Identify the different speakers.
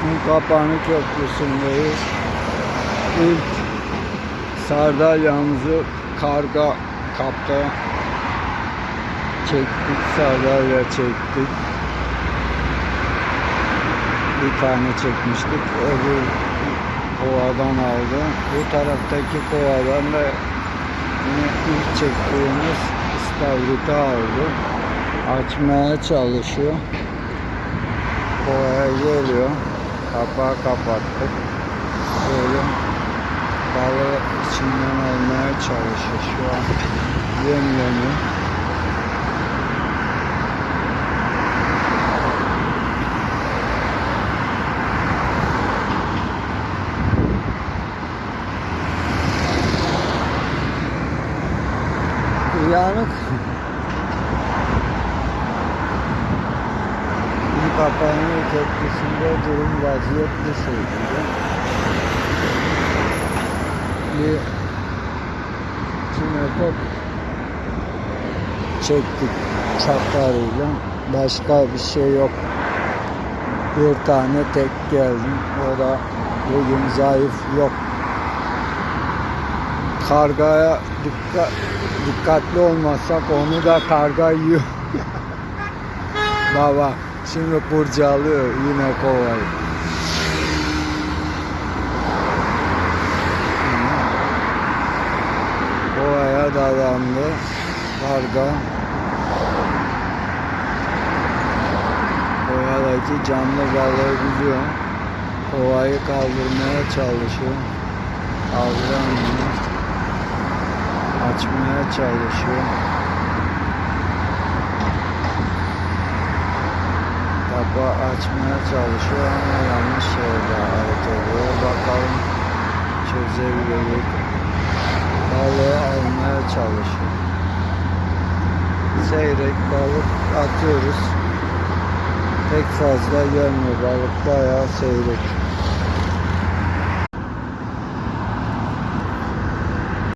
Speaker 1: Kapanı Köprüsü'ndeyiz. İlk sardalyamızı karga kapta çektik. Sardalya çektik. Bir tane çekmiştik. Öbür kovadan aldı. Bu taraftaki kovadan da yine ilk çektiğimiz istavriti aldı. Açmaya çalışıyor. Kovaya geliyor. Kapağı kapattık. Böyle balığı içinden almaya çalışıyor şu an. Yem yemi. Uyanık. Kapanıyor köprüsünde durum vaziyet bu şekilde. Bir sinekop çektik çakarıyla. Başka bir şey yok. Bir tane tek geldi. O da bugün zayıf yok. Kargaya dikkat, dikkatli olmasak onu da karga yiyor. Baba şimdi kurcalıyor yine kovayı. Kovaya dadandı karga. Kovadaki canlı balığı biliyor. Kovayı kaldırmaya çalışıyor. Kaldıramıyor. Açmaya çalışıyor. Kapağı açmaya çalışıyor ama yanlış yerde ait oluyor. Bakalım çözebilecek. Balığı almaya çalışıyor. Seyrek balık atıyoruz. Pek fazla gelmiyor. Balık bayağı seyrek.